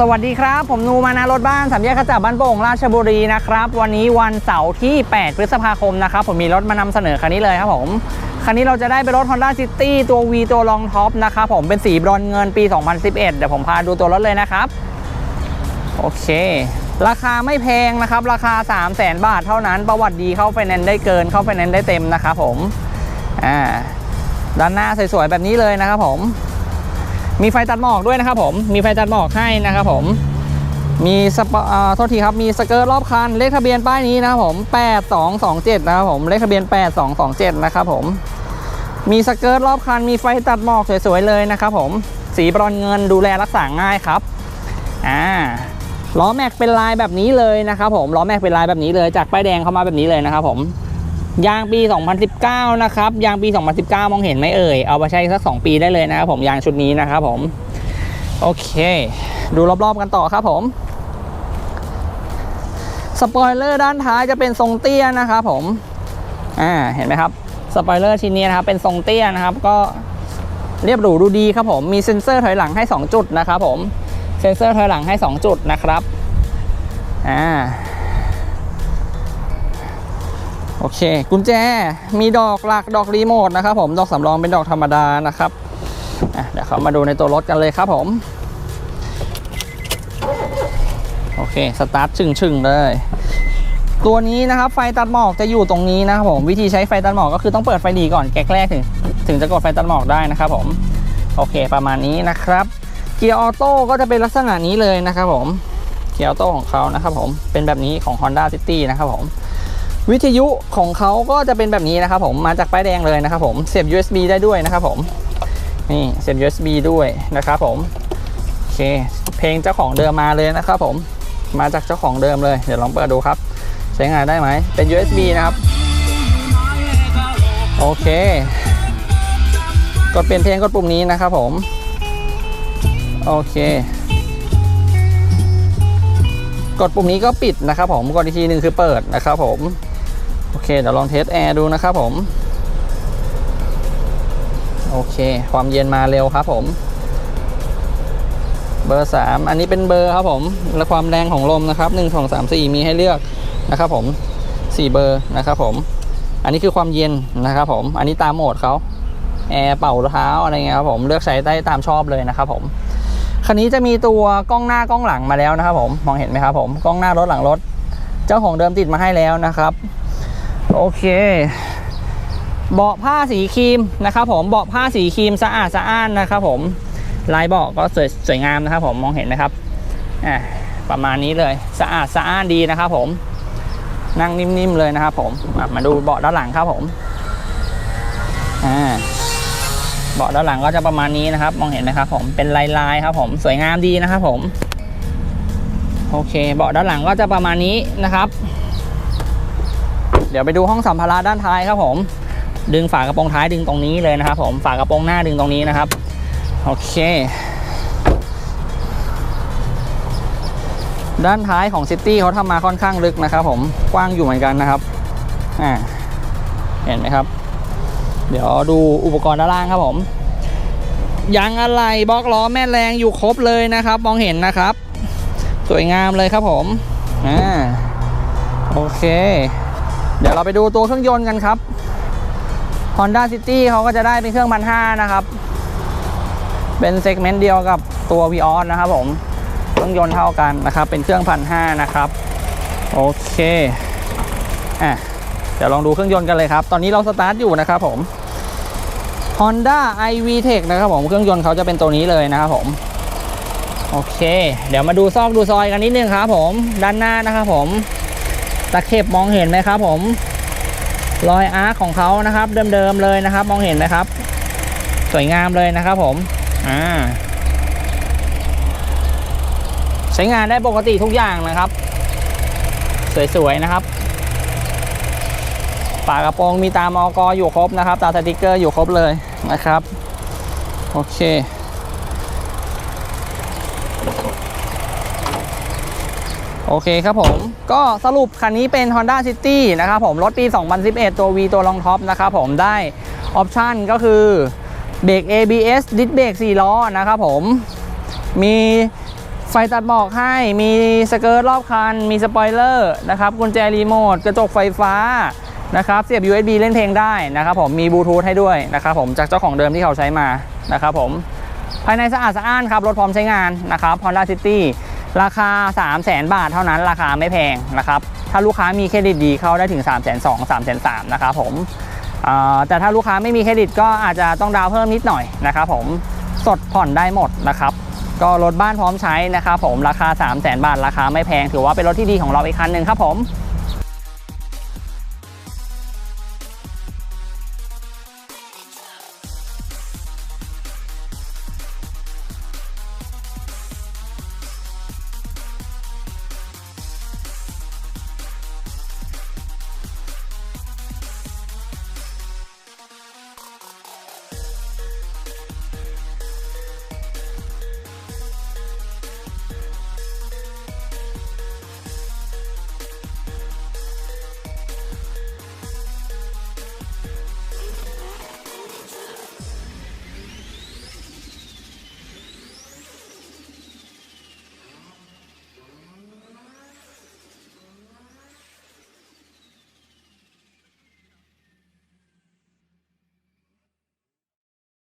สวัสดีครับ ผมนูมานารถบ้านสามแยกขจับบ้านโป่งราชบุรีนะครับ วันนี้วันเสาร์ที่ 8 พฤษภาคมนะครับ ผมมีรถมานำเสนอคันนี้เลยครับผม คันนี้เราจะได้เป็นรถ Honda City ตัว V ตัวรองท็อปนะครับผมเป็นสีบรอนเงินปี 2011 เดี๋ยวผมพาดูตัวรถเลยนะครับ โอเค ราคาไม่แพงนะครับ ราคา 3 0 0 0 0 0บาทเท่านั้น ประวัติดีเข้าไฟแนนซ์ได้เกินเข้าไฟแนนซ์ได้เต็มนะครับผมอ่าด้านหน้าสวยๆแบบนี้เลยนะครับผม มีไฟตัดหมอกด้วยนะครับผม มีไฟตัดหมอกให้นะครับผม มีสปอ่าโทษทีครับ มีสเกิร์ตรอบคัน เลขทะเบียนป้ายนี้นะครับผม 8227 นะครับผม เลขทะเบียน 8227 นะครับผม มีสเกิร์ตรอบคัน มีไฟตัดหมอกสวยๆเลยนะครับผม สีบรอนเงินดูแลรักษาง่ายครับ อ่า ล้อแม็กเป็นลายแบบนี้เลยนะครับผม ล้อแม็กเป็นลายแบบนี้เลย จากป้ายแดงเข้ามาแบบนี้เลยนะครับผม ยางปี 2019 นะครับ ยางปี 2019 มองเห็นไหมเอ่ย เอาไปใช้สัก 2 ปีได้เลยนะครับผมยางชุดนี้นะครับผม โอเค ดูรอบๆกันต่อครับผมสปอยเลอร์ด้านท้ายจะเป็นทรงเตี้ยนะครับผม อ่า เห็นไหมครับ สปอยเลอร์ชิ้นนี้นะครับเป็นทรงเตี้ยนะครับ ก็เรียบหรูดูดีครับผม มีเซ็นเซอร์ถอยหลังให้ 2 จุดนะครับผม เซ็นเซอร์ถอยหลังให้ 2 จุดนะครับ อ่า โอเค กุญแจมีดอกหลักดอกรีโมทนะครับผมดอกสำรองเป็นดอกธรรมดานะครับเดี๋ยวเขามาดูในตัวรถกันเลยครับผม โอเค สตาร์ทชึ่งชึ่งๆเลย ตัวนี้นะครับไฟตัดหมอกจะอยู่ตรงนี้นะครับผมวิธีใช้ไฟตัดหมอกก็คือต้องเปิดไฟดีก่อนแก๊กแรกถึงถึงจะกดไฟตัดหมอกได้นะครับผม โอเคประมาณนี้นะครับเกียร์ออโต้ก็จะเป็นลักษณะนี้เลยนะครับผมเกียร์ออโต้ของเขานะครับผมเป็นแบบนี้ของ Honda City นะครับผม วิทยุของเขาก็จะเป็นแบบนี้นะครับผมมาจากป้ายแดงเลยนะครับผมเสียบ USB ได้ด้วยนะครับผมนี่เสียบ USB ด้วยนะครับผมโอเคเพลงเจ้าของเดิมมาเลยนะครับผมมาจากเจ้าของเดิมเลยเดี๋ยวลองเปิดดูครับใช้งานได้ไหมเป็น USB นะครับโอเค กดเปลี่ยนเพลงกดปุ่มนี้นะครับผมโอเคกดปุ่มนี้ก็ปิดนะครับผมกดอีกทีหนึ่งคือเปิดนะครับผม โอเคเดี๋ยวลองเทสแอร์ดูนะครับผม โอเค ความเย็นมาเร็วครับผม เบอร์ 3 อันนี้เป็นเบอร์ครับผม และความแรงของลมนะครับ 1 2 3 4 มีให้เลือกนะครับผม 4 เบอร์นะครับผม อันนี้คือความเย็นนะครับผม อันนี้ตามโหมดเขาแอร์เป่าเท้าอะไรเงี้ยครับผม เลือกใช้ได้ตามชอบเลยนะครับผมคันนี้จะมีตัวกล้องหน้ากล้องหลังมาแล้วนะครับผม มองเห็นไหมครับผม กล้องหน้ารถหลังรถ เจ้าของเดิมติดมาให้แล้วนะครับ โอเค เบาะผ้าสีครีมนะครับผมเบาะผ้าสีครีมสะอาดสะอ้านนะครับผมลายเบาะก็สวยสวยงามนะครับผมมองเห็นนะครับอ่าประมาณนี้เลยสะอาดสะอ้านดีนะครับผมนั่งนิ่มๆเลยนะครับผมมาดูเบาะด้านหลังครับผมอ่าเบาะด้านหลังก็จะประมาณนี้นะครับ มองเห็นไหมครับผมเป็นลายลายๆครับผมสวยงามดีนะครับผม โอเค เบาะด้านหลังก็จะประมาณนี้นะครับ ดี๋ยวไปดูห้องสัมภาระด้านท้ายครับผม ดึงฝากระโปรงท้ายดึงตรงนี้เลยนะครับ ผมฝากระโปรงหน้าดึงตรงนี้นะครับโอเค ด้านท้ายของซิตี้เขาทำมาค่อนข้างลึกนะครับ ผมกว้างอยู่เหมือนกันนะครับอ่าเห็นไหมครับ เดี๋ยวดูอุปกรณ์ด้านล่างครับผมยางอะไหล่บล็อกล้อแม่แรงอยู่ครบเลยนะครับ มองเห็นนะครับ สวยงามเลยครับผมอ่าโอเค เดี๋ยวเราไปดูตัวเครื่องยนต์กันครับ Honda City เขาก็จะได้เป็นเครื่องพันห้านะครับ เป็นเซกเมนต์เดียวกับตัว v ีออนะครับผม เครื่องยนต์เท่ากันนะครับ เป็นเครื่องพันห้านะครับ โอเคอะเดี๋ยวลองดูเครื่องยนต์กันเลยครับ ตอนนี้เราสตาร์ทอยู่นะครับผม Honda iV Tech นะครับผม เครื่องยนต์เขาจะเป็นตัวนี้เลยนะครับผม โอเค เดี๋ยวมาดูซอกดูซอยกันนิดนึงครับผม ด้านหน้านะครับผม ตะเข็บมองเห็นไหมครับผมรอยอาร์คของเขานะครับเดิมๆเลยนะครับ มองเห็นไหมครับ สวยงามเลยนะครับผมอ่าใช้งานได้ปกติทุกอย่างนะครับ สวยๆนะครับฝากระโปรงมีตามอกอยู่ครบนะครับตาสติกเกอร์อยู่ครบเลยนะครับ โอเค โอเคครับผม ก็สรุปคันนี้เป็น Honda City นะครับผม รถปี 2011 ตัว V ตัวรองท็อปนะครับผมได้ออปชันก็คือเบรก ABS ดิสเบรก4ล้อนะครับผม มีไฟตัดหมอกให้ มีสเกิร์ตรอบคัน มีสปอยเลอร์นะครับ กุญแจรีโมท กระจกไฟฟ้านะครับ เสียบ USB เล่นเพลงได้นะครับผม มีบลูทูธให้ด้วยนะครับผม จากเจ้าของเดิมที่เขาใช้มานะครับผม ภายในสะอาดสะอ้านครับ รถพร้อมใช้งานนะครับ Honda City ราคา 3 0 0 0 0 0บาทเท่านั้นราคาไม่แพงนะครับ ถ้าลูกค้ามีเครดิตดีเข้าได้ถึง 3 2 0 0 0 0 3 0 0 0นะครับผมแต่ถ้าลูกค้าไม่มีเครดิตก็อาจจะต้องดาวเพิ่มนิดหน่อยนะครับผมสดผ่อนได้หมดนะครับ ก็รถบ้านพร้อมใช้นะครับผมราคา 3 0 0 0 0 0บาทราคาไม่แพงถือว่าเป็นรถที่ดีของเราอีกคันหนึ่งครับผม